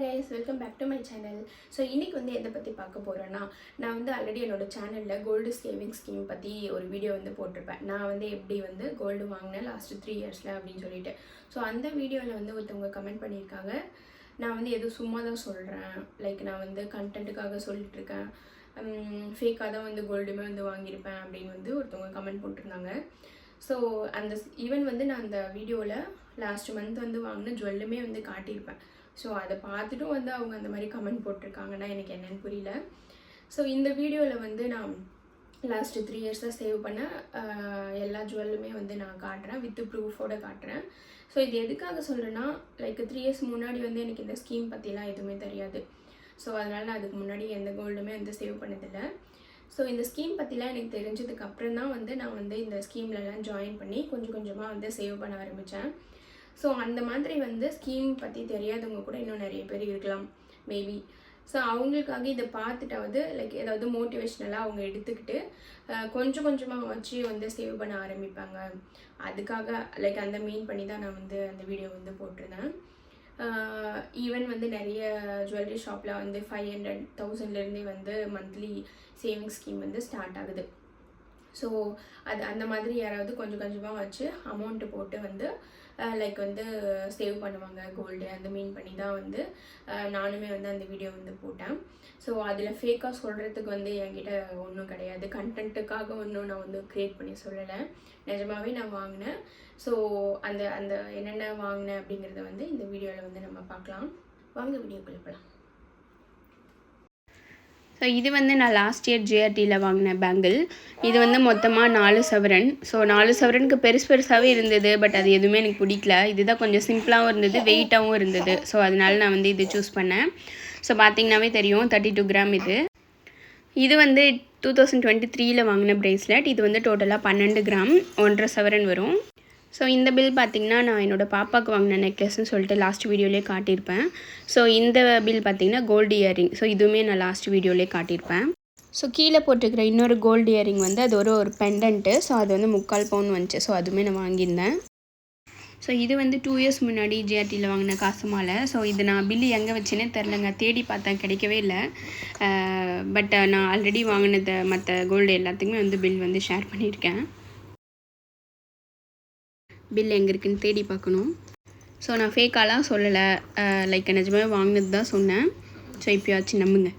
Guys welcome back to my channel so இன்றைக்கி வந்து எதை பற்றி பார்க்க போகிறேன்னா நான் வந்து ஆல்ரெடி என்னோட சேனலில் கோல்டு சேவிங் ஸ்கீம் பற்றி ஒரு வீடியோ வந்து போட்டிருப்பேன். நான் வந்து எப்படி வந்து கோல்டு வாங்கினேன் லாஸ்ட்டு த்ரீ இயர்ஸில் அப்படின்னு சொல்லிட்டு. ஸோ அந்த வீடியோவில் வந்து ஒருத்தவங்க கமெண்ட் பண்ணியிருக்காங்க. நான் வந்து எதுவும் சும்மா தான் சொல்கிறேன் லைக் நான் வந்து கண்டென்ட்டுக்காக சொல்லிட்டுருக்கேன். ஃபேக்காக தான் வந்து கோல்டுமே வந்து வாங்கியிருப்பேன் அப்படின்னு வந்து ஒருத்தவங்க கமெண்ட் போட்டிருந்தாங்க. ஸோ அந்த ஈவன் வந்து நான் அந்த வீடியோவில் லாஸ்ட் மந்த் வந்து வாங்கின ஜுவல்லுமே வந்து காட்டியிருப்பேன். ஸோ அதை பார்த்துட்டும் வந்து அவங்க அந்த மாதிரி கமெண்ட் போட்டிருக்காங்கன்னா எனக்கு என்னன்னு புரியல. ஸோ இந்த வீடியோவில் வந்து நான் லாஸ்ட்டு த்ரீ இயர்ஸாக சேவ் பண்ண எல்லா ஜுவல்லுமே வந்து நான் காட்டுறேன் வித் ப்ரூஃபோட காட்டுறேன். ஸோ இது எதுக்காக சொல்கிறேன்னா லைக் த்ரீ இயர்ஸ் முன்னாடி வந்து எனக்கு இந்த ஸ்கீம் பற்றிலாம் எதுவுமே தெரியாது. ஸோ அதனால் நான் அதுக்கு முன்னாடி எந்த கோல்டுமே வந்து சேவ் பண்ணதில்லை. ஸோ இந்த ஸ்கீம் பற்றிலாம் எனக்கு தெரிஞ்சதுக்கு அப்புறம் தான் வந்து நான் வந்து இந்த ஸ்கீம்லலாம் ஜாயின் பண்ணி கொஞ்சம் கொஞ்சமாக வந்து சேவ் பண்ண ஆரம்பித்தேன் ஸோ அந்த மாதிரி வந்து ஸ்கீம் பற்றி தெரியாதவங்க கூட இன்னும் நிறைய பேர் இருக்கலாம் மேபி ஸோ அவங்களுக்காக இதை பார்த்துட்டாவது லைக் ஏதாவது மோட்டிவேஷ்னலாக அவங்க எடுத்துக்கிட்டு கொஞ்சம் கொஞ்சமாக வச்சு வந்து சேவ் பண்ண ஆரம்பிப்பாங்க. அதுக்காக லைக் அந்த மீன் பண்ணி தான் நான் வந்து அந்த வீடியோ வந்து போட்டிருந்தேன். ஈவன் வந்து நிறைய ஜுவல்லரி ஷாப்பில் வந்து ஃபைவ் ஹண்ட்ரட் தௌசண்ட்லேருந்தே வந்து மந்த்லி சேவிங்ஸ் ஸ்கீம் வந்து ஸ்டார்ட் ஆகுது. ஸோ அது அந்த மாதிரி யாராவது கொஞ்சம் கொஞ்சமாக வச்சு அமௌண்ட்டு போட்டு வந்து லைக் வந்து சேவ் பண்ணுவாங்க கோல்டு அந்த மீன் பண்ணி தான் வந்து நானுமே வந்து அந்த வீடியோ வந்து போட்டேன். ஸோ அதில் ஃபேக்காக சொல்கிறதுக்கு வந்து என்கிட்ட ஒன்றும் கிடையாது. கண்டென்ட்டுக்காக ஒன்றும் நான் வந்து க்ரியேட் பண்ணி சொல்லலை. நிஜமாகவே நான் வாங்கினேன். ஸோ அந்த அந்த என்னென்ன வாங்கினேன் அப்படிங்கிறத வந்து இந்த வீடியோவில் வந்து நம்ம பார்க்கலாம். வாங்க வீடியோக்குள்ளே போகலாம் ஸோ இது வந்து நான் லாஸ்ட் இயர் ஜிஆர்டியில் வாங்கின பேங்கிள் இது வந்து மொத்தமாக நாலு சவரன். ஸோ நாலு சவரனுக்கு பெருசு பெருசாகவே இருந்தது பட் அது எதுவுமே எனக்கு பிடிக்கல. இதுதான் கொஞ்சம் சிம்பிளாகவும் இருந்தது வெயிட்டாகவும் இருந்தது. ஸோ அதனால நான் வந்து இது சூஸ் பண்ணேன். ஸோ பார்த்தீங்கன்னாவே தெரியும் தேர்ட்டி டூ கிராம் இது. இது வந்து டூ தௌசண்ட் டுவெண்ட்டி த்ரீயில் வாங்கின ப்ரேஸ்லெட் இது வந்து டோட்டலாக பன்னெண்டு கிராம் ஒன்றரை சவரன் வரும். ஸோ இந்த பில் பார்த்திங்கன்னா நான் என்னோடய பாப்பாவுக்கு வாங்கின நெக்லஸ்ன்னு சொல்லிட்டு லாஸ்ட் வீடியோலேயே காட்டியிருப்பேன். ஸோ இந்த பில் பார்த்திங்கன்னா கோல்டு இயரிங் ஸோ இதுவுமே நான் லாஸ்ட் வீடியோலேயே காட்டியிருப்பேன். ஸோ கீழே போட்டிருக்கிற இன்னொரு கோல்டு இயரிங் வந்து அது ஒரு ஒரு பெண்டன்ட்டு ஸோ அது வந்து முக்கால் பவுன் வந்துச்சு. ஸோ அதுவுமே நான் வாங்கியிருந்தேன். ஸோ இது வந்து டூ இயர்ஸ் முன்னாடி ஜிஆர்டியில் வாங்கின காசு மாலை. ஸோ இது நான் பில்லு எங்கே வச்சேனே தெரிலங்க தேடி பார்த்தேன். கிடைக்கவே இல்லை. பட் நான் ஆல்ரெடி வாங்கினதை மற்ற கோல்டு எல்லாத்துக்குமே வந்து பில் வந்து ஷேர் பண்ணியிருக்கேன். பில் எங்கே இருக்குன்னு தேடி பார்க்கணும். ஸோ நான் ஃபேக்காலாம் சொல்லலை. லைக் நிஜமாவே வாங்கினது தான் சொன்னேன். ஸோ இப்போயாச்சும் நம்புங்க.